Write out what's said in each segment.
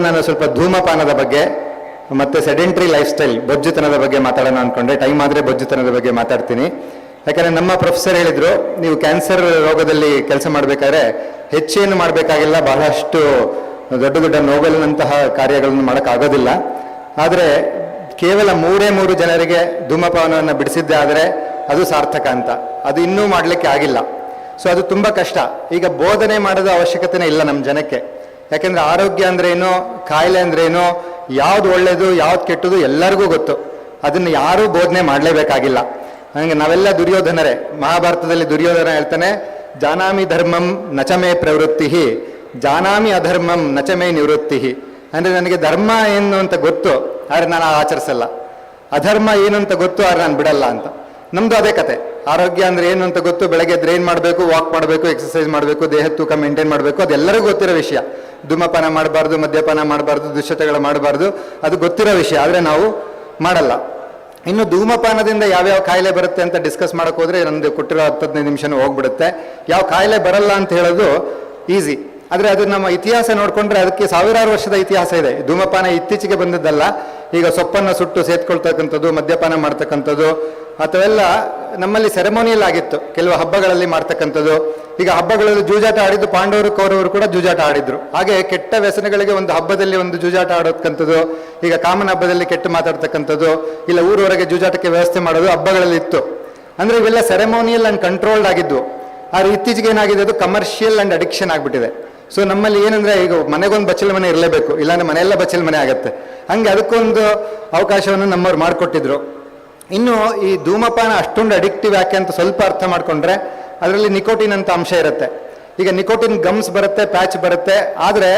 ನಾನು ಸ್ವಲ್ಪ ಧೂಮಪಾನದ ಬಗ್ಗೆ, ಮತ್ತೆ ಸೆಡೆಂಟ್ರಿ ಲೈಫ್ ಸ್ಟೈಲ್ ಬೊಜ್ಜುತನದ ಬಗ್ಗೆ ಮಾತಾಡೋಣ ಅನ್ಕೊಂಡೆ. ಟೈಮ್ ಆದರೆ ಬೊಜ್ಜುತನದ ಬಗ್ಗೆ ಮಾತಾಡ್ತೀನಿ. ಯಾಕಂದ್ರೆ ನಮ್ಮ ಪ್ರೊಫೆಸರ್ ಹೇಳಿದ್ರು, ನೀವು ಕ್ಯಾನ್ಸರ್ ರೋಗದಲ್ಲಿ ಕೆಲಸ ಮಾಡಬೇಕಾದ್ರೆ ಹೆಚ್ಚೇನು ಮಾಡಬೇಕಾಗಿಲ್ಲ, ಬಹಳಷ್ಟು ದೊಡ್ಡ ದೊಡ್ಡ ನೋಬೆಲ್ನಂತಹ ಕಾರ್ಯಗಳನ್ನು ಮಾಡೋಕ್ಕಾಗೋದಿಲ್ಲ. ಆದರೆ ಕೇವಲ ಮೂರೇ ಮೂರು ಜನರಿಗೆ ಧೂಮಪಾನವನ್ನು ಬಿಡಿಸಿದ್ದೆ ಆದರೆ ಅದು ಸಾರ್ಥಕ ಅಂತ. ಅದು ಇನ್ನೂ ಮಾಡಲಿಕ್ಕೆ ಆಗಿಲ್ಲ. ಸೊ ಅದು ತುಂಬ ಕಷ್ಟ. ಈಗ ಬೋಧನೆ ಮಾಡೋದು ಅವಶ್ಯಕತೆನೇ ಇಲ್ಲ ನಮ್ಮ ಜನಕ್ಕೆ. ಯಾಕೆಂದ್ರೆ ಆರೋಗ್ಯ ಅಂದ್ರೆ ಏನು, ಕಾಯಿಲೆ ಅಂದ್ರೆ ಏನು, ಯಾವ್ದು ಒಳ್ಳೆಯದು ಯಾವ್ದು ಕೆಟ್ಟದು ಎಲ್ಲರಿಗೂ ಗೊತ್ತು. ಅದನ್ನು ಯಾರೂ ಬೋಧನೆ ಮಾಡಲೇಬೇಕಾಗಿಲ್ಲ. ಹಂಗೆ ನಾವೆಲ್ಲ ದುರ್ಯೋಧನರೇ, ಮಹಾಭಾರತದಲ್ಲಿ ದುರ್ಯೋಧನ ಹೇಳ್ತಾನೆ, ಜಾನಾಮಿ ಧರ್ಮಂ ನಚಮೇ ಪ್ರವೃತ್ತಿ ಜಾನಾಮಿ ಅಧರ್ಮಂ ನಚಮೇ ನಿವೃತ್ತಿ ಅಂದ್ರೆ ನನಗೆ ಧರ್ಮ ಏನು ಅಂತ ಗೊತ್ತು, ಆದರೆ ನಾನು ಆಚರಿಸಲ್ಲ. ಅಧರ್ಮ ಏನು ಅಂತ ಗೊತ್ತು, ಆದ್ರೆ ನಾನು ಬಿಡಲ್ಲ ಅಂತ. ನಮ್ದು ಅದೇ ಕತೆ. ಆರೋಗ್ಯ ಅಂದ್ರೆ ಏನು ಅಂತ ಗೊತ್ತು? ಬೆಳಗ್ಗೆ ಎದ್ರೆ ಏನು ಮಾಡಬೇಕು? ವಾಕ್ ಮಾಡಬೇಕು ಎಕ್ಸಸೈಸ್ ಮಾಡಬೇಕು, ದೇಹ ತೂಕ ಮೇಂಟೈನ್ ಮಾಡಬೇಕು, ಅದೆಲ್ಲರಿಗೂ ಗೊತ್ತಿರೋ ವಿಷಯ. ಧೂಮಪಾನ ಮಾಡಬಾರ್ದು, ಮದ್ಯಪಾನ ಮಾಡಬಾರ್ದು ದುಶ್ಚಟಗಳು ಮಾಡಬಾರ್ದು, ಅದು ಗೊತ್ತಿರೋ ವಿಷಯ. ಆದ್ರೆ ನಾವು ಮಾಡಲ್ಲ. ಇನ್ನು ಧೂಮಪಾನದಿಂದ ಯಾವ್ಯಾವ ಕಾಯಿಲೆ ಬರುತ್ತೆ ಅಂತ ಡಿಸ್ಕಸ್ ಮಾಡಕ್ ಹೋದ್ರೆ ನಂದು ಕೊಟ್ಟಿರೋ ಹತ್ತದೈದು ನಿಮಿಷನೂ ಹೋಗ್ಬಿಡುತ್ತೆ. ಯಾವ ಕಾಯಿಲೆ ಬರಲ್ಲ ಅಂತ ಹೇಳೋದು ಈಸಿ ಆದ್ರೆ ಅದು ನಮ್ಮ ಇತಿಹಾಸ ನೋಡ್ಕೊಂಡ್ರೆ ಅದಕ್ಕೆ ಸಾವಿರಾರು ವರ್ಷದ ಇತಿಹಾಸ ಇದೆ. ಧೂಮಪಾನ ಇತ್ತೀಚೆಗೆ ಬಂದದ್ದಲ್ಲ. ಈಗ ಸೊಪ್ಪನ್ನು ಸುಟ್ಟು ಸೇತ್ಕೊಳ್ತಕ್ಕಂಥದ್ದು, ಮದ್ಯಪಾನ ಮಾಡ್ತಕ್ಕಂಥದ್ದು ಅಥವೆಲ್ಲ ನಮ್ಮಲ್ಲಿ ಸೆರೆಮೋನಿಯಲ್ ಆಗಿತ್ತು. ಕೆಲವು ಹಬ್ಬಗಳಲ್ಲಿ ಮಾಡ್ತಕ್ಕಂಥದ್ದು. ಈಗ ಹಬ್ಬಗಳಲ್ಲಿ ಜೂಜಾಟ ಆಡಿದ್ದು ಪಾಂಡವರು, ಕೌರವರು ಕೂಡ ಜೂಜಾಟ ಆಡಿದ್ರು. ಹಾಗೆ ಕೆಟ್ಟ ವ್ಯಸನಗಳಿಗೆ ಒಂದು ಹಬ್ಬದಲ್ಲಿ ಒಂದು ಜೂಜಾಟ ಆಡೋಕ್ಕಂಥದ್ದು ಈಗ ಕಾಮನ್ ಹಬ್ಬದಲ್ಲಿ ಕೆಟ್ಟು ಮಾತಾಡ್ತಕ್ಕಂಥದ್ದು, ಇಲ್ಲ ಊರವರೆಗೆ ಜೂಜಾಟಕ್ಕೆ ವ್ಯವಸ್ಥೆ ಮಾಡೋದು ಹಬ್ಬಗಳಲ್ಲಿ ಇತ್ತು. ಅಂದ್ರೆ ಇವೆಲ್ಲ ಸೆರೆಮೋನಿಯಲ್ ಅಂಡ್ ಕಂಟ್ರೋಲ್ಡ್ ಆಗಿದ್ವು. ಆದರೆ ಇತ್ತೀಚೆಗೆ ಏನಾಗಿದೆ, ಅದು ಕಮರ್ಷಿಯಲ್ ಅಂಡ್ ಅಡಿಕ್ಷನ್ ಆಗಿಬಿಟ್ಟಿದೆ. ಸೊ ನಮ್ಮಲ್ಲಿ ಏನಂದ್ರೆ, ಈಗ ಮನೆಗೊಂದು ಬಚ್ಚಲ ಮನೆ ಇರಲೇಬೇಕು, ಇಲ್ಲಾಂದ್ರೆ ಮನೆಯೆಲ್ಲ ಬಚ್ಚಲ ಮನೆ ಆಗುತ್ತೆ. ಹಂಗೆ ಅದಕ್ಕೊಂದು ಅವಕಾಶವನ್ನು ನಮ್ಮವ್ರು ಮಾಡಿಕೊಟ್ಟಿದ್ರು. ಇನ್ನು ಈ ಧೂಮಪಾನ ಅಷ್ಟೊಂದು ಅಡಿಕ್ಟಿವ್ ಯಾಕೆ ಅಂತ ಸ್ವಲ್ಪ ಅರ್ಥ ಮಾಡ್ಕೊಂಡ್ರೆ ಅದರಲ್ಲಿ ನಿಕೋಟಿನ್ ಅಂತ ಅಂಶ ಇರುತ್ತೆ. ಈಗ ನಿಕೋಟಿನ್ ಗಮ್ಸ್ ಬರುತ್ತೆ, ಪ್ಯಾಚ್ ಬರುತ್ತೆ, ಆದರೆ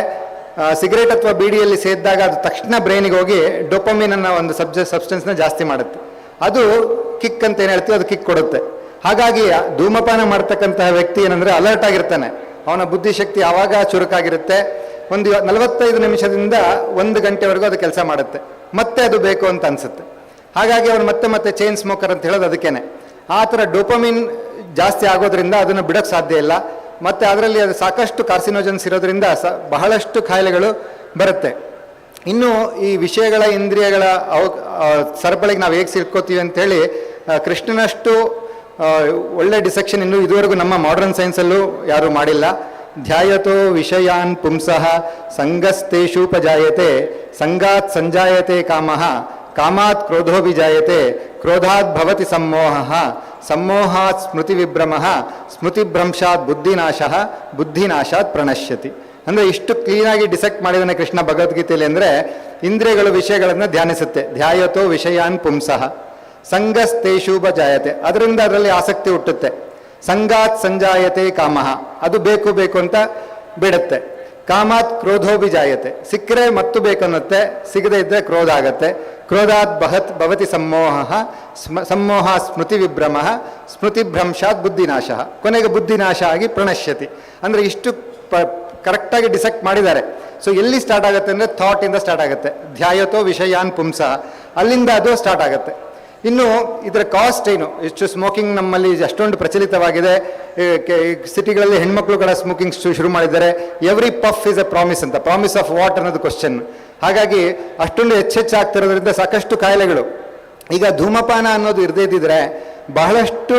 ಸಿಗರೇಟ್ ಅಥವಾ ಬೀಡಿಯಲ್ಲಿ ಸೇದಿದಾಗ ಅದು ತಕ್ಷಣ ಬ್ರೈನಿಗೆ ಹೋಗಿ ಡೊಪಮಿನ್ ಅನ್ನೋ ಒಂದು ಸಬ್ಜ ಸಬ್ಸ್ಟೆನ್ಸ್ನ ಜಾಸ್ತಿ ಮಾಡುತ್ತೆ. ಅದು ಕಿಕ್ ಅಂತ ಏನು ಹೇಳ್ತೀವಿ ಅದು ಕಿಕ್ ಕೊಡುತ್ತೆ. ಹಾಗಾಗಿ ಧೂಮಪಾನ ಮಾಡ್ತಕ್ಕಂತಹ ವ್ಯಕ್ತಿ ಏನಂದ್ರೆ ಅಲರ್ಟ್ ಆಗಿರ್ತಾನೆ. ಅವನ ಬುದ್ಧಿಶಕ್ತಿ ಆವಾಗ ಚುರುಕಾಗಿರುತ್ತೆ. ಒಂದು ನಲವತ್ತೈದು ನಿಮಿಷದಿಂದ ಒಂದು ಗಂಟೆವರೆಗೂ ಅದು ಕೆಲಸ ಮಾಡುತ್ತೆ. ಮತ್ತೆ ಅದು ಬೇಕು ಅಂತ ಅನ್ಸುತ್ತೆ. ಹಾಗಾಗಿ ಅವನು ಮತ್ತೆ ಮತ್ತೆ ಚೈನ್ ಸ್ಮೋಕರ್ ಅಂತ ಹೇಳೋದು ಅದಕ್ಕೇನೆ. ಆ ಥರ ಡೋಪಮಿನ್ ಜಾಸ್ತಿ ಆಗೋದ್ರಿಂದ ಅದನ್ನು ಬಿಡೋಕ್ಕೆ ಸಾಧ್ಯ ಇಲ್ಲ. ಮತ್ತು ಅದರಲ್ಲಿ ಅದು ಸಾಕಷ್ಟು ಕಾರ್ಸಿನೋಜನ್ಸ್ ಇರೋದ್ರಿಂದ ಸ ಬಹಳಷ್ಟು ಕಾಯಿಲೆಗಳು ಬರುತ್ತೆ. ಇನ್ನು ಈ ವಿಷಯಗಳ ಇಂದ್ರಿಯಗಳ ಅವ ಸರಪಳಿಗೆ ನಾವು ಹೇಗೆ ಸಿಕ್ಕೋತೀವಿ ಅಂತೇಳಿ ಆ, ಕೃಷ್ಣನಷ್ಟು ಒಳ್ಳೆ ಡಿಸೆಕ್ಷನ್ ಇನ್ನು ಇದುವರೆಗೂ ನಮ್ಮ ಮಾಡರ್ನ್ ಸೈನ್ಸಲ್ಲೂ ಯಾರೂ ಮಾಡಿಲ್ಲ. ಧ್ಯಾಯತೋ ವಿಷಯಾನ್ ಪುಂಸಃ ಸಂಗಸ್ತೇಷೂಪಜಾಯತೆ ಸಂಗಾತ್ ಸಂಜಾಯತೆ ಕಾಮಃ ಕಾಮಾತ್ ಕ್ರೋಧೋಭಿಜಾಯತೆ ಕ್ರೋಧಾತ್ ಭವತಿ ಸಮ್ಮೋಹ, ಸಮ್ಮೋಹಾತ್ ಸ್ಮೃತಿ ವಿಭ್ರಮಃ ಸ್ಮೃತಿಭ್ರಂಶಾತ್ ಬುದ್ಧಿನಾಶಃ, ಬುದ್ಧಿನಾಶಾತ್ ಪ್ರಣಶ್ಯತಿ. ಅಂದ್ರೆ ಇಷ್ಟು ಕ್ಲೀನಾಗಿ ಡಿಸೆಕ್ಟ್ ಮಾಡಿದಾನೆ ಕೃಷ್ಣ ಭಗವದ್ಗೀತೆಯಲ್ಲಿ ಅಂದ್ರೆ ಇಂದ್ರಿಯಗಳು, ವಿಷಯಗಳನ್ನು ಧ್ಯಾನಿಸುತ್ತೆ. ಧ್ಯಾಯತೋ ವಿಷಯಾನ್ ಪುಂಸಃ. ಸಂಘಸ್ತೇಶೂಭ ಜಾಯತೆ. ಅದರಿಂದ ಅದರಲ್ಲಿ ಆಸಕ್ತಿ ಹುಟ್ಟುತ್ತೆ. ಸಂಗಾತ್ ಸಂಜಾಯತೆ ಕಾಮಃ. ಅದು ಬೇಕು ಬೇಕು ಅಂತ ಬಿಡುತ್ತೆ. ಕಾಮಾತ್ ಕ್ರೋಧೋಭಿ ಜಾಯತೆ ಸಿಕ್ಕರೆ ಮತ್ತು ಬೇಕನ್ನುತ್ತೆ ಸಿಗದೇ ಇದ್ರೆ ಕ್ರೋಧ ಆಗತ್ತೆ. ಕ್ರೋಧಾತ್ ಬಹತ್ ಭವತಿ ಸಮ್ಮೋಹ ಸ್ಮ ಸಮ್ಮೋಹ ಸ್ಮೃತಿ ವಿಭ್ರಮ ಸ್ಮೃತಿಭ್ರಂಶಾತ್ ಬುದ್ಧಿನಾಶ ಕೊನೆಗೆ ಬುದ್ಧಿನಾಶ ಆಗಿ ಪ್ರಣಶ್ಯತಿ. ಅಂದರೆ ಇಷ್ಟು ಪ, ಕರೆಕ್ಟಾಗಿ ಡಿಸೆಕ್ಟ್ ಮಾಡಿದ್ದಾರೆ. ಸೊ ಎಲ್ಲಿ ಸ್ಟಾರ್ಟ್ ಆಗುತ್ತೆ ಅಂದರೆ ಥಾಟಿಂದ ಸ್ಟಾರ್ಟ್ ಆಗುತ್ತೆ. ಧ್ಯಾಯತೋ ವಿಷಯಾನ್ ಪುಂಸ. ಅಲ್ಲಿಂದ ಅದು ಸ್ಟಾರ್ಟ್ ಆಗುತ್ತೆ. ಇನ್ನು ಇದರ ಕಾಸ್ಟ್ ಏನು? ಇಷ್ಟು ಸ್ಮೋಕಿಂಗ್ ನಮ್ಮಲ್ಲಿ ಅಷ್ಟೊಂದು ಪ್ರಚಲಿತವಾಗಿದೆ. ಸಿಟಿಗಳಲ್ಲಿ ಹೆಣ್ಮಕ್ಳು ಕೂಡ ಸ್ಮೋಕಿಂಗ್ ಶುರು ಮಾಡಿದ್ದಾರೆ. Every puff is a promise ಅಂತ. ಪ್ರಾಮಿಸ್ ಆಫ್ ವಾಟ್ ಅನ್ನೋದು ಕ್ವಶನ್ ಹಾಗಾಗಿ ಅಷ್ಟೊಂದು ಹೆಚ್ಚೆಚ್ಚಾಗ್ತಿರೋದ್ರಿಂದ ಸಾಕಷ್ಟು ಕಾಯಿಲೆಗಳು. ಈಗ ಧೂಮಪಾನ ಅನ್ನೋದು ಇರದೇ ಇದ್ದಿದ್ರೆ ಬಹಳಷ್ಟು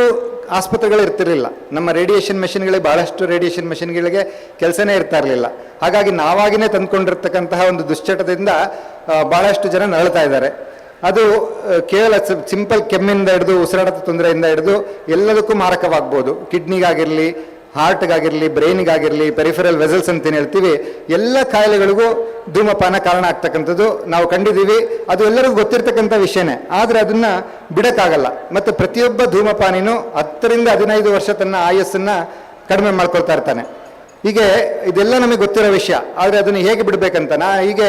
ಆಸ್ಪತ್ರೆಗಳು ಇರ್ತಿರಲಿಲ್ಲ. ನಮ್ಮ ರೇಡಿಯೇಷನ್ ಮೆಷಿನ್ಗಳಿಗೆ ಬಹಳಷ್ಟು ರೇಡಿಯೇಷನ್ ಮೆಷಿನ್ಗಳಿಗೆ ಕೆಲಸನೇ ಇರ್ತಾ ಇರಲಿಲ್ಲ ಹಾಗಾಗಿ ನಾವಾಗಿನೇ ತಂದ್ಕೊಂಡಿರ್ತಕ್ಕಂತಹ ಒಂದು ದುಶ್ಚಟದಿಂದ ಬಹಳಷ್ಟು ಜನ ನರಳ್ತಾ ಇದ್ದಾರೆ. ಅದು ಕೇವಲ ಸಿಂಪಲ್ ಕೆಮ್ಮಿಂದ ಹಿಡಿದು ಉಸಿರಾಟದ ತೊಂದರೆಯಿಂದ ಹಿಡಿದು ಎಲ್ಲದಕ್ಕೂ ಮಾರಕವಾಗ್ಬೋದು. ಕಿಡ್ನಿಗಾಗಿರಲಿ, ಹಾರ್ಟ್ಗಾಗಿರಲಿ, ಬ್ರೈನ್ಗಾಗಿರಲಿ, ಪೆರಿಫರಲ್ ವೆಸಲ್ಸ್ ಅಂತ ಏನು ಹೇಳ್ತೀವಿ. ಎಲ್ಲ ಕಾಯಿಲೆಗಳಿಗೂ ಧೂಮಪಾನ ಕಾರಣ ಆಗ್ತಕ್ಕಂಥದ್ದು ನಾವು ಕಂಡಿದ್ದೀವಿ. ಅದು ಎಲ್ಲರಿಗೂ ಗೊತ್ತಿರ್ತಕ್ಕಂಥ ವಿಷಯನೇ. ಆದರೆ ಅದನ್ನು ಬಿಡೋಕ್ಕಾಗಲ್ಲ. ಮತ್ತು ಪ್ರತಿಯೊಬ್ಬ ಧೂಮಪಾನಿನೂ ಹತ್ತರಿಂದ ಹದಿನೈದು ವರ್ಷ ತನ್ನ ಆಯಸ್ಸನ್ನು ಕಡಿಮೆ ಮಾಡ್ಕೊಳ್ತಾ ಇರ್ತಾನೆ. ಹೀಗೆ ಇದೆಲ್ಲ ನಮಗೆ ಗೊತ್ತಿರೋ ವಿಷಯ. ಆದರೆ ಅದನ್ನು ಹೇಗೆ ಬಿಡಬೇಕಂತ ನಾ ಹೀಗೆ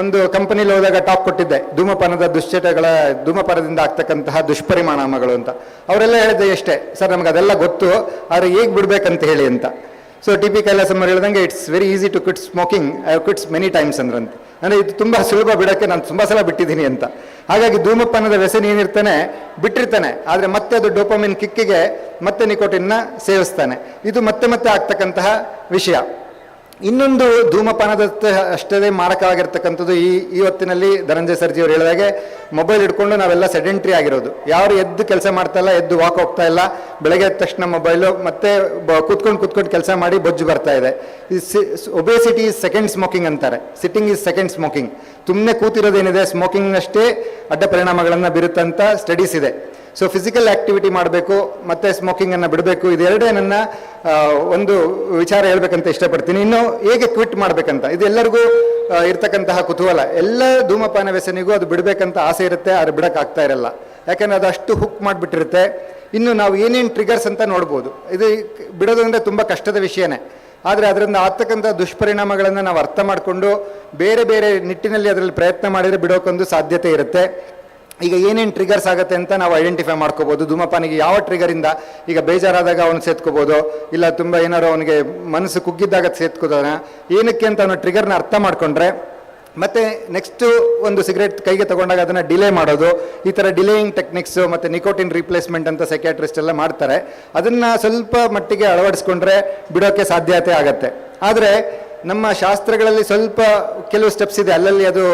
ಒಂದು ಕಂಪನಿಲಿ ಹೋದಾಗ ಟಾಪ್ ಕೊಟ್ಟಿದ್ದೆ. ಧೂಮಪಾನದ ದುಶ್ಚಟಗಳ, ಧೂಮಪಾನದಿಂದ ಆಗ್ತಕ್ಕಂತಹ ದುಷ್ಪರಿಣಾಮಗಳು ಅಂತ. ಅವರೆಲ್ಲ ಹೇಳಿದ್ದೆ ಎಷ್ಟೇ, ಸರ್, ನಮ್ಗೆ ಅದೆಲ್ಲ ಗೊತ್ತು, ಆದರೆ ಹೇಗೆ ಬಿಡಬೇಕಂತ ಹೇಳಿ ಅಂತ. ಸೊ ಟಿ ಪಿ ಕೈಲಾಸಮ್ಮರು ಹೇಳ್ದಂಗೆ it's very easy to quit smoking I quits many times ಅಂದ್ರಂತೆ. ಅಂದರೆ ಇದು ತುಂಬ ಸುಲಭ ಬಿಡೋಕ್ಕೆ ನಾನು ತುಂಬ ಸಲ ಬಿಟ್ಟಿದ್ದೀನಿ ಅಂತ. ಹಾಗಾಗಿ ಧೂಮಪಾನದ ವ್ಯಸನ ಏನಿರ್ತಾನೆ, ಬಿಟ್ಟಿರ್ತಾನೆ. ಆದರೆ ಮತ್ತೆ ಅದು ಡೋಪಮಿನ್ ಕಿಕ್ಕಿಗೆ ಮತ್ತೆ ನಿಕೋಟಿನ್ನ ಸೇವಿಸ್ತಾನೆ. ಇದು ಮತ್ತೆ ಮತ್ತೆ ಆಗ್ತಕ್ಕಂತಹ ವಿಷಯ. ಇನ್ನೊಂದು ಧೂಮಪಾನದ ಅಷ್ಟೇ ಮಾರಕವಾಗಿರ್ತಕ್ಕಂಥದ್ದು ಈ ಹೊತ್ತಿನಲ್ಲಿ ಧನಂಜಯ ಸರ್ಜಿ ಅವರು ಹೇಳಿದಾಗೆ ಮೊಬೈಲ್ ಹಿಡ್ಕೊಂಡು ನಾವೆಲ್ಲ ಸೆಡೆಂಟ್ರಿ ಆಗಿರೋದು. ಯಾರು ಎದ್ದು ಕೆಲಸ ಮಾಡ್ತಾ ಇಲ್ಲ, ಎದ್ದು ವಾಕ್ ಹೋಗ್ತಾ ಇಲ್ಲ, ಬೆಳಗ್ಗೆ ಎದ್ದ ತಕ್ಷಣ ಮೊಬೈಲು ಮತ್ತೆ ಕೂತ್ಕೊಂಡು ಕೂತ್ಕೊಂಡು ಕೆಲಸ ಮಾಡಿ ಬೊಜ್ಜು ಬರ್ತಾ ಇದೆ. ಒಬೇಸಿಟಿ ಇಸ್ ಸೆಕೆಂಡ್ ಸ್ಮೋಕಿಂಗ್ ಅಂತಾರೆ. ಸಿಟ್ಟಿಂಗ್ ಇಸ್ ಸೆಕೆಂಡ್ ಸ್ಮೋಕಿಂಗ್ ಸುಮ್ಮನೆ ಕೂತಿರೋದೇನಿದೆ ಸ್ಮೋಕಿಂಗ್ ಅಷ್ಟೇ ಅಡ್ಡ ಪರಿಣಾಮಗಳನ್ನು ಬೀರುತ್ತಂತ ಸ್ಟಡೀಸ್ ಇದೆ. ಸೊ ಫಿಸಿಕಲ್ ಆಕ್ಟಿವಿಟಿ ಮಾಡಬೇಕು ಮತ್ತೆ ಸ್ಮೋಕಿಂಗ್ ಅನ್ನ ಬಿಡಬೇಕು ಇದೆರಡೇ ನನ್ನ ಒಂದು ವಿಚಾರ ಹೇಳ್ಬೇಕಂತ ಇಷ್ಟಪಡ್ತೀನಿ. ಇನ್ನು ಹೇಗೆ ಕ್ವಿಟ್ ಮಾಡಬೇಕಂತ? ಇದು ಎಲ್ಲರಿಗೂ ಆ, ಇರ್ತಕ್ಕಂತಹ ಕುತೂಹಲ. ಎಲ್ಲ ಧೂಮಪಾನ ವ್ಯಸನಿಗೂ ಅದು ಬಿಡಬೇಕಂತ ಆಸೆ ಇರುತ್ತೆ ಆದ್ರೆ ಬಿಡೋಕ್ಕಾಗ್ತಾ ಇರಲ್ಲ. ಯಾಕಂದ್ರೆ ಅದು ಅಷ್ಟು ಹುಕ್ ಮಾಡಿಬಿಟ್ಟಿರುತ್ತೆ. ಇನ್ನು ನಾವು ಏನೇನು ಟ್ರಿಗರ್ಸ್ ಅಂತ ನೋಡ್ಬೋದು. ಇದು ಬಿಡೋದು ತುಂಬ ತುಂಬಾ ಕಷ್ಟದ ವಿಷಯನೇ. ಆದರೆ ಅದರಿಂದ ಆಗ್ತಕ್ಕಂಥ ದುಷ್ಪರಿಣಾಮಗಳನ್ನು ನಾವು ಅರ್ಥ ಮಾಡಿಕೊಂಡು ಬೇರೆ ಬೇರೆ ನಿಟ್ಟಿನಲ್ಲಿ ಅದರಲ್ಲಿ ಪ್ರಯತ್ನ ಮಾಡಿದರೆ ಬಿಡೋಕ್ಕೊಂದು ಸಾಧ್ಯತೆ ಇರುತ್ತೆ. ಈಗ ಏನೇನು ಟ್ರಿಗರ್ಸ್ ಆಗುತ್ತೆ ಅಂತ ನಾವು ಐಡೆಂಟಿಫೈ ಮಾಡ್ಕೋಬೋದು. ಧೂಮಪಾನಿಗೆ ಯಾವ ಟ್ರಿಗರಿಂದ ಈಗ ಬೇಜಾರಾದಾಗ ಅವನು ಸೇತ್ಕೋಬೋದು, ಇಲ್ಲ ತುಂಬ ಏನಾರು ಅವನಿಗೆ ಮನಸ್ಸು ಕುಗ್ಗಿದ್ದಾಗ ಸೇತ್ಕೋದಾನ ಏನಕ್ಕೆ ಅಂತ ಅವನು ಟ್ರಿಗರ್ನ ಅರ್ಥ ಮಾಡಿಕೊಂಡ್ರೆ, ಮತ್ತು ನೆಕ್ಸ್ಟು ಒಂದು ಸಿಗರೇಟ್ ಕೈಗೆ ತಗೊಂಡಾಗ ಅದನ್ನು ಡಿಲೇ ಮಾಡೋದು, ಈ ಥರ ಡಿಲೇಯಿಂಗ್ ಟೆಕ್ನಿಕ್ಸು ಮತ್ತು ನಿಕೋಟಿನ್ ರಿಪ್ಲೇಸ್ಮೆಂಟ್ ಅಂತ ಸೆಕ್ಯಾಟ್ರಿಸ್ಟ್ ಎಲ್ಲ ಮಾಡ್ತಾರೆ. ಅದನ್ನು ಸ್ವಲ್ಪ ಮಟ್ಟಿಗೆ ಅಳವಡಿಸ್ಕೊಂಡ್ರೆ ಬಿಡೋಕ್ಕೆ ಸಾಧ್ಯತೆ ಆಗುತ್ತೆ. ಆದರೆ ನಮ್ಮ ಶಾಸ್ತ್ರಗಳಲ್ಲಿ ಸ್ವಲ್ಪ ಕೆಲವು ಸ್ಟೆಪ್ಸ್ ಇದೆ, ಅಲ್ಲಲ್ಲಿ ಅದು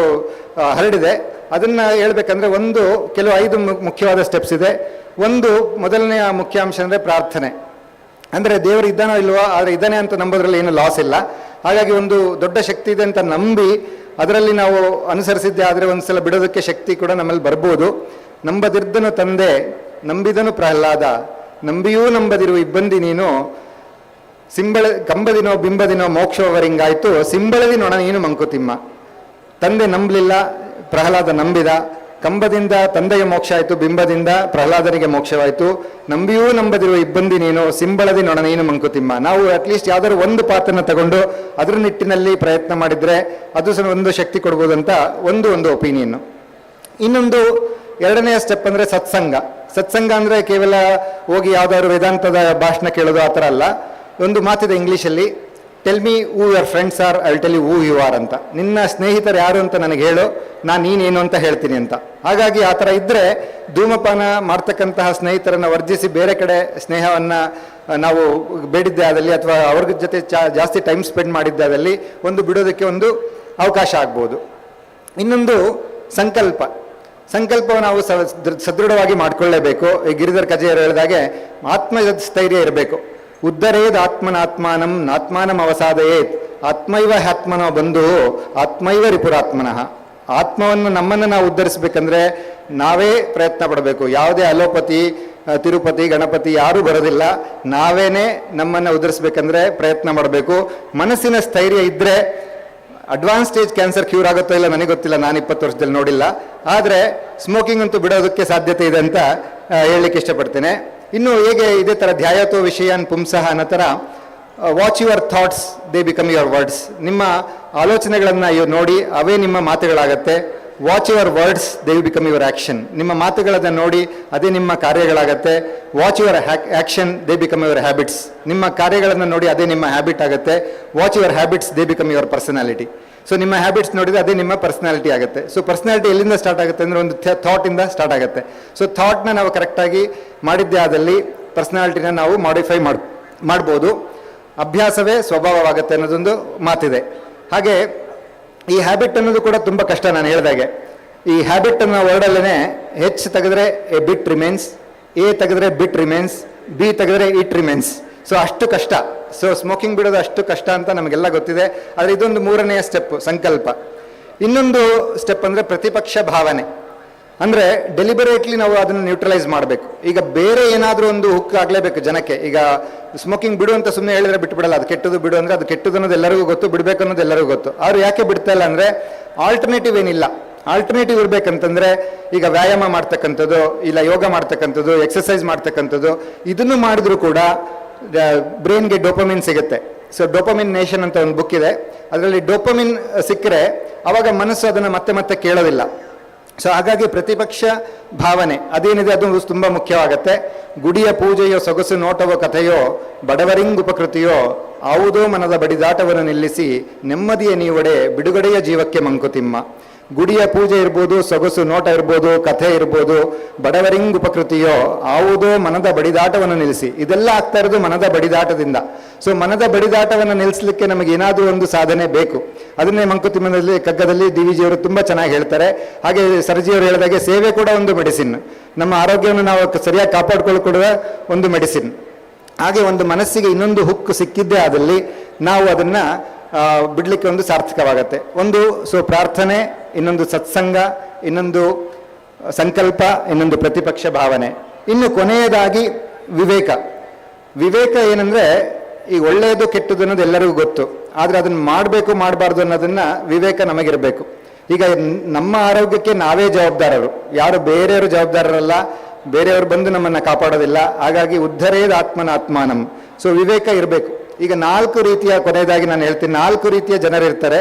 ಹರಡಿದೆ. ಅದನ್ನ ಹೇಳ್ಬೇಕಂದ್ರೆ ಒಂದು, ಕೆಲವು ಐದು ಮುಖ್ಯವಾದ ಸ್ಟೆಪ್ಸ್ ಇದೆ. ಒಂದು, ಮೊದಲನೆಯ ಮುಖ್ಯಾಂಶ ಅಂದ್ರೆ ಪ್ರಾರ್ಥನೆ. ಅಂದ್ರೆ ದೇವರು ಇದ್ದಾನೋ ಇಲ್ವೋ, ಆದರೆ ಇದ್ದಾನೆ ಅಂತ ನಂಬೋದ್ರಲ್ಲಿ ಏನು ಲಾಸ್ ಇಲ್ಲ. ಹಾಗಾಗಿ ಒಂದು ದೊಡ್ಡ ಶಕ್ತಿ ಇದೆ ಅಂತ ನಂಬಿ, ಅದರಲ್ಲಿ ನಾವು ಅನುಸರಿಸಿದ್ದೆ ಆದರೆ ಒಂದ್ಸಲ ಬಿಡೋದಕ್ಕೆ ಶಕ್ತಿ ಕೂಡ ನಮ್ಮಲ್ಲಿ ಬರ್ಬೋದು. ನಂಬದಿರ್ದನು ತಂದೆ, ನಂಬಿದನು ಪ್ರಹ್ಲಾದ. ನಂಬಿಯೂ ನಂಬದಿರು ಇಬ್ಬಂದಿ ನೀನು, ಸಿಂಬಳ, ಕಂಬದಿನೋ ಬಿಂಬದಿನೋ ಮೋಕ್ಷವರಿಂಗಾಯ್ತು ಸಿಂಬಳದಿ ನೋಡ ನೀನು ಮಂಕುತಿಮ್ಮ. ತಂದೆ ನಂಬಲಿಲ್ಲ ಪ್ರಹ್ಲಾದ ನಂಬಿದ. ಕಂಬದಿಂದ ತಂದೆಗೆ ಮೋಕ್ಷ ಆಯಿತು ಬಿಂಬದಿಂದ ಪ್ರಹ್ಲಾದನಿಗೆ ಮೋಕ್ಷವಾಯಿತು. ನಂಬಿಯೂ ನಂಬದಿರುವ ಇಬ್ಬಂದಿ ನೀನು, ಸಿಂಬಳದಿ ನೊಣ ನೀನು ಮಂಕುತಿಮ್ಮ. ನಾವು ಅಟ್ಲೀಸ್ಟ್ ಯಾವ್ದಾದ್ರು ಒಂದು ಪಾತ್ರನ ತಗೊಂಡು ಅದ್ರ ನಿಟ್ಟಿನಲ್ಲಿ ಪ್ರಯತ್ನ ಮಾಡಿದ್ರೆ ಅದು ಸಹ ಒಂದು ಶಕ್ತಿ ಕೊಡ್ಬೋದು ಅಂತ ಒಂದು ಒಂದು ಒಪಿನಿಯನ್ನು ಇನ್ನೊಂದು ಎರಡನೆಯ ಸ್ಟೆಪ್ ಅಂದ್ರೆ ಸತ್ಸಂಗ. ಸತ್ಸಂಗ ಅಂದ್ರೆ ಕೇವಲ ಹೋಗಿ ಯಾವ್ದಾದ್ರು ವೇದಾಂತದ ಭಾಷಣ ಕೇಳೋದು ಆ ಥರ ಅಲ್ಲ. ಒಂದು ಮಾತಿದೆ ಇಂಗ್ಲೀಷಲ್ಲಿ tell me who your friends are I tell you who you are ಅಂತ. ನಿನ್ನ ಸ್ನೇಹಿತರು ಯಾರು ಅಂತ ನನಗೆ ಹೇಳು, ನಾನು ನೀನೇನು ಅಂತ ಹೇಳ್ತೀನಿ ಅಂತ. ಹಾಗಾಗಿ ಆ ಥರ ಇದ್ದರೆ ಧೂಮಪಾನ ಮಾಡ್ತಕ್ಕಂತಹ ಸ್ನೇಹಿತರನ್ನು ವರ್ಜಿಸಿ ಬೇರೆ ಕಡೆ ಸ್ನೇಹವನ್ನು ನಾವು ಬೇಡಿದ್ದೆ ಆದಲ್ಲಿ ಅಥವಾ ಅವ್ರ ಜೊತೆ ಚಾ- ಜಾಸ್ತಿ ಟೈಮ್ ಸ್ಪೆಂಡ್ ಮಾಡಿದ್ದೆ ಆದಲ್ಲಿ ಒಂದು ಬಿಡೋದಕ್ಕೆ ಒಂದು ಅವಕಾಶ ಆಗ್ಬೋದು. ಇನ್ನೊಂದು ಸಂಕಲ್ಪ. ಸಂಕಲ್ಪವು ನಾವು ಸದೃಢವಾಗಿ ಮಾಡಿಕೊಳ್ಳೇಬೇಕು. ಈ ಗಿರಿಧರ್ ಕಜೆಯರು ಹೇಳಿದಾಗೆ ಆತ್ಮಸ್ಥೈರ್ಯ ಇರಬೇಕು. ಉದ್ದರೇದ್ ಆತ್ಮನಾತ್ಮಾನಂ ನಾತ್ಮಾನಂ ಅವಸಾದಯೇತ್. ಆತ್ಮೈವ ಆತ್ಮನ ಬಂಧು, ಆತ್ಮೈವ ರಿಪುರಾತ್ಮನಃ ಆತ್ಮವನ್ನು ನಮ್ಮನ್ನು ನಾವು ಉದ್ಧರಿಸ್ಬೇಕಂದ್ರೆ ನಾವೇ ಪ್ರಯತ್ನ ಪಡಬೇಕು. ಯಾವುದೇ ಅಲೋಪತಿ ತಿರುಪತಿ, ಗಣಪತಿ ಯಾರೂ ಬರೋದಿಲ್ಲ. ನಾವೇನೇ ನಮ್ಮನ್ನು ಉದ್ಧರಿಸ್ಬೇಕಂದ್ರೆ ಪ್ರಯತ್ನ ಮಾಡಬೇಕು ಮನಸ್ಸಿನ ಸ್ಥೈರ್ಯ ಇದ್ದರೆ ಅಡ್ವಾನ್ಸ್ ಸ್ಟೇಜ್ ಕ್ಯಾನ್ಸರ್ ಕ್ಯೂರ್ ಆಗುತ್ತೋ ಇಲ್ಲ ನನಗೆ ಗೊತ್ತಿಲ್ಲ. ನಾನು ಇಪ್ಪತ್ತು ವರ್ಷದಲ್ಲಿ ನೋಡಿಲ್ಲ. ಆದರೆ ಸ್ಮೋಕಿಂಗ್ ಅಂತೂ ಬಿಡೋದಕ್ಕೆ ಸಾಧ್ಯತೆ ಇದೆ ಅಂತ ಹೇಳಲಿಕ್ಕೆ ಇಷ್ಟಪಡ್ತೇನೆ. ಇನ್ನು ಹೇಗೆ ಇದೇ ಥರ ಧ್ಯಾಯತೋ ವಿಷಯಾನ್ ಪುಂಸಃ ಅನ್ನೋ ಥರ watch your thoughts they become your words ನಿಮ್ಮ ಆಲೋಚನೆಗಳನ್ನು ನೋಡಿ, ಅವೇ ನಿಮ್ಮ ಮಾತುಗಳಾಗತ್ತೆ. Watch your words they become your action ನಿಮ್ಮ ಮಾತುಗಳನ್ನು ನೋಡಿ, ಅದೇ ನಿಮ್ಮ ಕಾರ್ಯಗಳಾಗತ್ತೆ. Watch your action they become your habits ನಿಮ್ಮ ಕಾರ್ಯಗಳನ್ನು ನೋಡಿ, ಅದೇ ನಿಮ್ಮ ಹ್ಯಾಬಿಟ್ ಆಗುತ್ತೆ. Watch your habits they become your personality so ನಿಮ್ಮ ಹ್ಯಾಬಿಟ್ಸ್ ನೋಡಿದ್ರೆ ಅದೇ ನಿಮ್ಮ ಪರ್ಸನಾಲಿಟಿ ಆಗುತ್ತೆ. ಸೊ ಪರ್ಸನಾಲಿಟಿ ಎಲ್ಲಿಂದ ಸ್ಟಾರ್ಟ್ ಆಗುತ್ತೆ ಅಂದರೆ ಒಂದು ಥಾಟ್ ಇಂದ ಸ್ಟಾರ್ಟ್ ಆಗುತ್ತೆ. ಸೊ ಥಾಟ್ನ ನಾವು ಕರೆಕ್ಟಾಗಿ ಮಾಡಿದ್ದೇ ಆದಲ್ಲಿ ಪರ್ಸನಾಲಿಟಿನ ನಾವು ಮಾಡಿಫೈ ಮಾಡಿ, ಮಾಡ್ಬೋದು. ಅಭ್ಯಾಸವೇ ಸ್ವಭಾವವಾಗುತ್ತೆ ಅನ್ನೋದೊಂದು ಮಾತಿದೆ. ಹಾಗೆ ಈ ಹ್ಯಾಬಿಟ್ ಅನ್ನೋದು ಕೂಡ ತುಂಬ ಕಷ್ಟ ನಾನು ಹೇಳಿದಾಗೆ. ಈ ಹ್ಯಾಬಿಟ್ ಅನ್ನೋ ವರ್ಡಲ್ಲೇ ಹೆಚ್ ತೆಗೆದ್ರೆ ಎ ಬಿಟ್ ರಿಮೇನ್ಸ್ ಎ ತೆಗೆದ್ರೆ ಬಿಟ್ ರಿಮೇನ್ಸ್ ಬಿ ತೆಗೆದ್ರೆ ಇಟ್ ರಿಮೇನ್ಸ್ ಸೊ ಅಷ್ಟು ಕಷ್ಟ. ಸೊ ಸ್ಮೋಕಿಂಗ್ ಬಿಡೋದು ಅಷ್ಟು ಕಷ್ಟ ಅಂತ ನಮಗೆಲ್ಲ ಗೊತ್ತಿದೆ. ಆದರೆ ಇದೊಂದು ಮೂರನೆಯ ಸ್ಟೆಪ್ ಸಂಕಲ್ಪ. ಇನ್ನೊಂದು ಸ್ಟೆಪ್ ಅಂದರೆ ಪ್ರತಿಪಕ್ಷ ಭಾವನೆ. ಅಂದ್ರೆ ಡೆಲಿಬರೇಟ್ಲಿ ನಾವು ಅದನ್ನು ನ್ಯೂಟ್ರಲೈಸ್ ಮಾಡಬೇಕು. ಈಗ ಬೇರೆ ಏನಾದರೂ ಒಂದು ಹುಕ್ ಆಗಲೇಬೇಕು ಜನಕ್ಕೆ. ಈಗ ಸ್ಮೋಕಿಂಗ್ ಬಿಡು ಅಂತ ಸುಮ್ಮನೆ ಹೇಳಿದ್ರೆ ಬಿಟ್ಟು ಬಿಡಲ್ಲ ಅದು ಕೆಟ್ಟದು ಬಿಡು ಅಂದ್ರೆ ಅದು ಕೆಟ್ಟದು ಅನ್ನೋದು ಎಲ್ಲರಿಗೂ ಗೊತ್ತು, ಬಿಡಬೇಕು ಅನ್ನೋದು ಎಲ್ಲರಿಗೂ ಗೊತ್ತು. ಅವ್ರು ಯಾಕೆ ಬಿಡ್ತಾ ಇಲ್ಲ ಅಂದ್ರೆ ಆಲ್ಟರ್ನೇಟಿವ್ ಏನಿಲ್ಲ. ಆಲ್ಟರ್ನೇಟಿವ್ ಇರ್ಬೇಕಂತಂದ್ರೆ ಈಗ ವ್ಯಾಯಾಮ ಮಾಡ್ತಕ್ಕಂಥದ್ದು, ಇಲ್ಲ ಯೋಗ ಮಾಡ್ತಕ್ಕಂಥದ್ದು ಎಕ್ಸಸೈಸ್ ಮಾಡ್ತಕ್ಕಂಥದ್ದು, ಇದನ್ನು ಮಾಡಿದ್ರು ಕೂಡ ಬ್ರೈನ್ಗೆ ಡೋಪಮಿನ್ ಸಿಗುತ್ತೆ. ಸೊ ಡೋಪಮಿನ್ ನೇಷನ್ ಅಂತ ಒಂದು ಬುಕ್ ಇದೆ. ಅದರಲ್ಲಿ ಡೋಪಮಿನ್ ಸಿಕ್ಕರೆ ಅವಾಗ ಮನಸ್ಸು ಅದನ್ನು ಮತ್ತೆ ಮತ್ತೆ ಕೇಳೋದಿಲ್ಲ. ಸೊ ಹಾಗಾಗಿ ಪ್ರತಿಪಕ್ಷ ಭಾವನೆ, ಅದೇನಿದೆ ಅದು ತುಂಬ ಮುಖ್ಯವಾಗತ್ತೆ. ಗುಡಿಯ ಪೂಜೆಯೋ, ಸೊಗಸು, ನೋಟವೋ, ಕಥೆಯೋ, ಬಡವರಿಂಗ್ ಉಪಕೃತಿಯೋ, ಯಾವುದೋ ಮನದ ಬಡಿದಾಟವನ್ನು ನಿಲ್ಲಿಸಿ ನೆಮ್ಮದಿಯ ನೀವಡೆ ಬಿಡುಗಡೆಯ ಜೀವಕ್ಕೆ ಮಂಕುತಿಮ್ಮ. ಗುಡಿಯ ಪೂಜೆ ಇರ್ಬೋದು, ಸೊಗಸು ನೋಟ ಇರ್ಬೋದು, ಕಥೆ ಇರ್ಬೋದು, ಬಡವರಿಂಗ್ ಉಪಕೃತಿಯೋ, ಆವುದೋ ಮನದ ಬಡಿದಾಟವನ್ನು ನಿಲ್ಲಿಸಿ. ಇದೆಲ್ಲ ಆಗ್ತಾ ಇರೋದು ಮನದ ಬಡಿದಾಟದಿಂದ. ಸೊ ಮನದ ಬಡಿದಾಟವನ್ನು ನಿಲ್ಲಿಸಲಿಕ್ಕೆ ನಮಗೆ ಏನಾದರೂ ಒಂದು ಸಾಧನೆ ಬೇಕು. ಅದನ್ನೇ ಮಂಕುತಿಮ್ಮನಲ್ಲಿ ಕಗ್ಗದಲ್ಲಿ ಡಿ ವಿ ಜಿಯವರು ತುಂಬ ಚೆನ್ನಾಗಿ ಹೇಳ್ತಾರೆ. ಹಾಗೆ ಸರ್ಜಿಯವರು ಹೇಳಿದಾಗೆ ಸೇವೆ ಕೂಡ ಒಂದು ಮೆಡಿಸಿನ್. ನಮ್ಮ ಆರೋಗ್ಯವನ್ನು ನಾವು ಸರಿಯಾಗಿ ಕಾಪಾಡಿಕೊಳ್ಳಿಕೊಡುವ ಒಂದು ಮೆಡಿಸಿನ್. ಹಾಗೆ ಒಂದು ಮನಸ್ಸಿಗೆ ಇನ್ನೊಂದು ಹುಕ್ಕು ಸಿಕ್ಕಿದ್ದೇ ಆದಲ್ಲಿ ನಾವು ಅದನ್ನ ಬಿಡ್ಲಿಕ್ಕೆ ಒಂದು ಸಾರ್ಥಕವಾಗತ್ತೆ. ಒಂದು ಸೊ ಪ್ರಾರ್ಥನೆ, ಇನ್ನೊಂದು ಸತ್ಸಂಗ, ಇನ್ನೊಂದು ಸಂಕಲ್ಪ, ಇನ್ನೊಂದು ಪ್ರತಿಪಕ್ಷ ಭಾವನೆ. ಇನ್ನು ಕೊನೆಯದಾಗಿ ವಿವೇಕ. ವಿವೇಕ ಏನಂದ್ರೆ, ಈ ಒಳ್ಳೆಯದು ಕೆಟ್ಟದ್ದು ಅನ್ನೋದು ಎಲ್ಲರಿಗೂ ಗೊತ್ತು. ಆದ್ರೆ ಅದನ್ನ ಮಾಡಬೇಕು, ಮಾಡಬಾರ್ದು ಅನ್ನೋದನ್ನ ವಿವೇಕ ನಮಗಿರಬೇಕು. ಈಗ ನಮ್ಮ ಆರೋಗ್ಯಕ್ಕೆ ನಾವೇ ಜವಾಬ್ದಾರರು. ಯಾರು ಬೇರೆಯವರು ಜವಾಬ್ದಾರರಲ್ಲ, ಬೇರೆಯವರು ಬಂದು ನಮ್ಮನ್ನ ಕಾಪಾಡೋದಿಲ್ಲ. ಹಾಗಾಗಿ ಉದ್ಧರೇದ ಆತ್ಮನ ಆತ್ಮಾನಂ ಸೊ ವಿವೇಕ ಇರಬೇಕು. ಈಗ ನಾಲ್ಕು ರೀತಿಯ ಕೊನೆಯದಾಗಿ ನಾನು ಹೇಳ್ತೀನಿ. ನಾಲ್ಕು ರೀತಿಯ ಜನರಿರ್ತಾರೆ.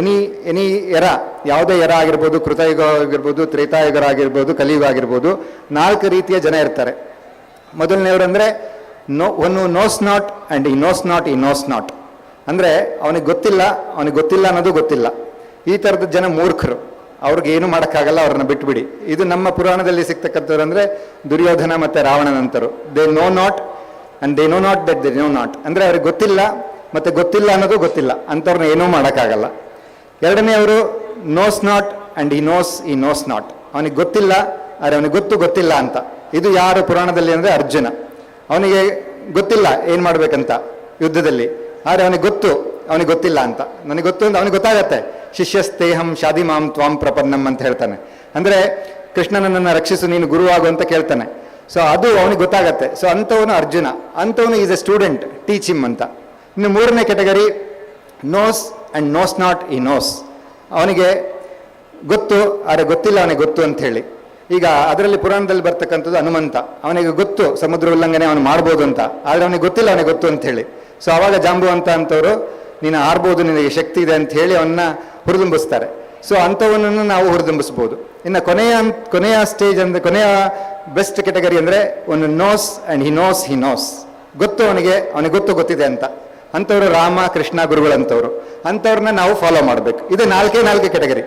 ಎನಿ ಎನಿ ಎರ, ಯಾವುದೇ ಎರ ಆಗಿರ್ಬೋದು ಕೃತಯುಗ ಆಗಿರ್ಬೋದು ತ್ರೇತಾಯುಗರ ಆಗಿರ್ಬೋದು ಕಲಿಯುಗ ಆಗಿರ್ಬೋದು ನಾಲ್ಕು ರೀತಿಯ ಜನ ಇರ್ತಾರೆ. ಮೊದಲನೆಯವರು ಅಂದರೆ no one knows not and he knows not he knows not ಅಂದರೆ, ಅವನಿಗೆ ಗೊತ್ತಿಲ್ಲ ಅವನಿಗೆ ಗೊತ್ತಿಲ್ಲ ಅನ್ನೋದು ಗೊತ್ತಿಲ್ಲ. ಈ ಥರದ ಜನ ಮೂರ್ಖರು. ಅವ್ರಿಗೆ ಏನು ಮಾಡೋಕ್ಕಾಗಲ್ಲ, ಅವ್ರನ್ನ ಬಿಟ್ಬಿಡಿ. ಇದು ನಮ್ಮ ಪುರಾಣದಲ್ಲಿ ಸಿಗ್ತಕ್ಕಂಥವ್ರು ಅಂದರೆ ದುರ್ಯೋಧನ ಮತ್ತು ರಾವಣನಂತರು. They know not and they know not that they know not ಅಂದರೆ ಅವ್ರಿಗೆ ಗೊತ್ತಿಲ್ಲ, ಮತ್ತು ಗೊತ್ತಿಲ್ಲ ಅನ್ನೋದು ಗೊತ್ತಿಲ್ಲ. ಅಂಥವ್ರನ್ನ ಏನೂ ಮಾಡೋಕ್ಕಾಗಲ್ಲ. ಎರಡನೆಯವರು knows not and he knows he knows not ಅವನಿಗೆ ಗೊತ್ತಿಲ್ಲ, ಆದರೆ ಅವನಿಗೆ ಗೊತ್ತು ಗೊತ್ತಿಲ್ಲ ಅಂತ. ಇದು ಯಾರು ಪುರಾಣದಲ್ಲಿ ಅಂದರೆ ಅರ್ಜುನ. ಅವನಿಗೆ ಗೊತ್ತಿಲ್ಲ ಏನು ಮಾಡಬೇಕಂತ ಯುದ್ಧದಲ್ಲಿ. ಆದರೆ ಅವನಿಗೆ ಗೊತ್ತು, ಅವನಿಗೆ ಗೊತ್ತಿಲ್ಲ ಅಂತ. ನನಗೆ ಗೊತ್ತು ಅಂತ ಅವನಿಗೆ ಗೊತ್ತಾಗತ್ತೆ. ಶಿಷ್ಯಸ್ತೇಹಂ ಶಾದಿ ಮಾಂ ತ್ವಾಂ ಪ್ರಪನ್ನಂ ಅಂತ ಹೇಳ್ತಾನೆ. ಅಂದರೆ ಕೃಷ್ಣನನ್ನು ರಕ್ಷಿಸು ನೀನು ಗುರುವಾಗು ಅಂತ ಕೇಳ್ತಾನೆ. ಸೊ ಅದು ಅವನಿಗೆ ಗೊತ್ತಾಗತ್ತೆ. ಸೊ ಅಂಥವನು ಅರ್ಜುನ. ಅಂಥವನು is a student teach him ಅಂತ. ಇನ್ನು ಮೂರನೇ category knows and knows not he knows ಅವನಿಗೆ ಗೊತ್ತು, ಆದರೆ ಗೊತ್ತಿಲ್ಲ ಅವನಿಗೆ ಗೊತ್ತು ಅಂತ ಹೇಳಿ. ಈಗ ಅದರಲ್ಲಿ ಪುರಾಣದಲ್ಲಿ ಬರ್ತಕ್ಕಂಥದ್ದು ಹನುಮಂತ. ಅವನಿಗೆ ಗೊತ್ತು, ಸಮುದ್ರ ಉಲ್ಲಂಘನೆ ಅವನು ಮಾಡ್ಬೋದು ಅಂತ. ಆದರೆ ಅವನಿಗೆ ಗೊತ್ತಿಲ್ಲ ಅವನಿಗೆ ಗೊತ್ತು ಅಂತ ಹೇಳಿ. ಸೊ ಆವಾಗ ಜಾಂಬುವಂತ ಅಂತವರು, ನೀನು ಆರ್ಬೋದು ನಿನಗೆ ಶಕ್ತಿ ಇದೆ ಅಂತ ಹೇಳಿ ಅವನ್ನ ಹುರಿದುಂಬಿಸ್ತಾರೆ. ಸೊ ಅಂಥವನ್ನು ನಾವು ಹುರಿದುಂಬಿಸ್ಬೋದು ಇನ್ನು ಕೊನೆಯ ಕೊನೆಯ ಸ್ಟೇಜ್ ಅಂದರೆ, ಕೊನೆಯ ಬೆಸ್ಟ್ ಕೆಟಗರಿ ಅಂದರೆ ಒಂದು knows and he knows he knows ಗೊತ್ತು ಅವನಿಗೆ ಅವನಿಗೆ ಗೊತ್ತು ಗೊತ್ತಿದೆ ಅಂತ. ಅಂಥವ್ರು ರಾಮ, ಕೃಷ್ಣ ಗುರುಗಳಂಥವ್ರು ಅಂಥವ್ರನ್ನ ನಾವು ಫಾಲೋ ಮಾಡಬೇಕು. ಇದು ನಾಲ್ಕೇ ನಾಲ್ಕು ಕೆಟಗರಿ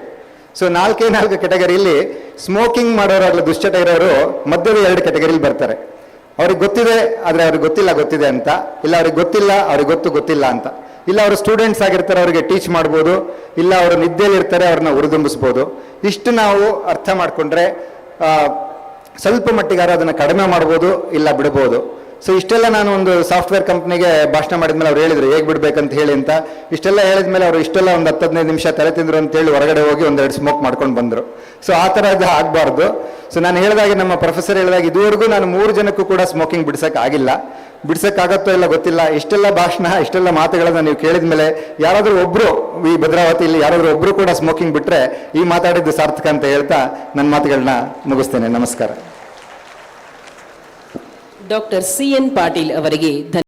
ಸೊ ನಾಲ್ಕೇ ನಾಲ್ಕು ಕೆಟಗರಿಯಲ್ಲಿ ಸ್ಮೋಕಿಂಗ್ ಮಾಡೋರಾಗಲಿ ದುಶ್ಚಟ ಇರೋರು ಮಧ್ಯದ ಎರಡು ಕೆಟಗರಿಲಿ ಬರ್ತಾರೆ. ಅವ್ರಿಗೆ ಗೊತ್ತಿದೆ, ಆದರೆ ಅವ್ರಿಗೆ ಗೊತ್ತಿಲ್ಲ ಗೊತ್ತಿದೆ ಅಂತ. ಇಲ್ಲ, ಅವ್ರಿಗೆ ಗೊತ್ತಿಲ್ಲ, ಅವ್ರಿಗೆ ಗೊತ್ತು ಗೊತ್ತಿಲ್ಲ ಅಂತ. ಇಲ್ಲ ಅವರು ಸ್ಟೂಡೆಂಟ್ಸ್ ಆಗಿರ್ತಾರೆ, ಅವರಿಗೆ ಟೀಚ್ ಮಾಡ್ಬೋದು. ಇಲ್ಲ ಅವರು ನಿದ್ದೆಯಲ್ಲಿ ಇರ್ತಾರೆ ಅವ್ರನ್ನ ಹುರಿದುಂಬಿಸ್ಬೋದು. ಇಷ್ಟು ನಾವು ಅರ್ಥ ಮಾಡಿಕೊಂಡ್ರೆ ಸ್ವಲ್ಪ ಮಟ್ಟಿಗಾರ ಅದನ್ನು ಕಡಿಮೆ ಮಾಡ್ಬೋದು, ಇಲ್ಲ ಬಿಡ್ಬೋದು. ಸೊ ಇಷ್ಟೆಲ್ಲ ನಾನು ಒಂದು ಸಾಫ್ಟ್ವೇರ್ ಕಂಪ್ನಿಗೆ ಭಾಷಣ ಮಾಡಿದ್ಮೇಲೆ ಅವ್ರು ಹೇಳಿದ್ರು, ಹೇಗೆ ಬಿಡ್ಬೇಕಂತ ಹೇಳಿ ಅಂತ. ಇಷ್ಟೆಲ್ಲ ಹೇಳಿದ್ಮೇಲೆ ಅವರು ಇಷ್ಟೆಲ್ಲ ಒಂದು ಹತ್ತು ಹದಿನೈದು ನಿಮಿಷ ತಲೆ ತಿಂದ್ರು ಅಂತ ಹೇಳಿ ಹೊರಗಡೆ ಹೋಗಿ ಒಂದೆರಡು ಸ್ಮೋಕ್ ಮಾಡ್ಕೊಂಡು ಬಂದರು. ಸೊ ಆ ಇದು ಆಗಬಾರ್ದು. ಸೊ ನಾನು ಹೇಳಿದಾಗ ನಮ್ಮ ಪ್ರೊಫೆಸರ್ ಹೇಳಿದಾಗ, ಇದುವರೆಗೂ ನಾನು ಮೂರು ಜನಕ್ಕೂ ಕೂಡ ಸ್ಮೋಕಿಂಗ್ ಬಿಡಿಸೋಕ್ಕಾಗಿಲ್ಲ ಬಿಡ್ಸಕ್ಕಾಗತ್ತೋ ಇಲ್ಲ ಗೊತ್ತಿಲ್ಲ. ಇಷ್ಟೆಲ್ಲ ಭಾಷಣ, ಇಷ್ಟೆಲ್ಲ ಮಾತುಗಳನ್ನು ನೀವು ಕೇಳಿದ ಮೇಲೆ ಯಾರಾದರೂ ಒಬ್ಬರು ಈ ಭದ್ರಾವತಿಯಲ್ಲಿ ಯಾರಾದರೂ ಒಬ್ಬರು ಕೂಡ ಸ್ಮೋಕಿಂಗ್ ಬಿಟ್ಟರೆ ಈ ಮಾತಾಡಿದ್ದು ಸಾರ್ಥಕ ಅಂತ ಹೇಳ್ತಾ ನನ್ನ ಮಾತುಗಳನ್ನ ಮುಗಿಸ್ತೇನೆ. ನಮಸ್ಕಾರ. ಡಾಕ್ಟರ್ ಸಿ ಎನ್ ಪಾಟೀಲ್ ಅವರಿಗೆ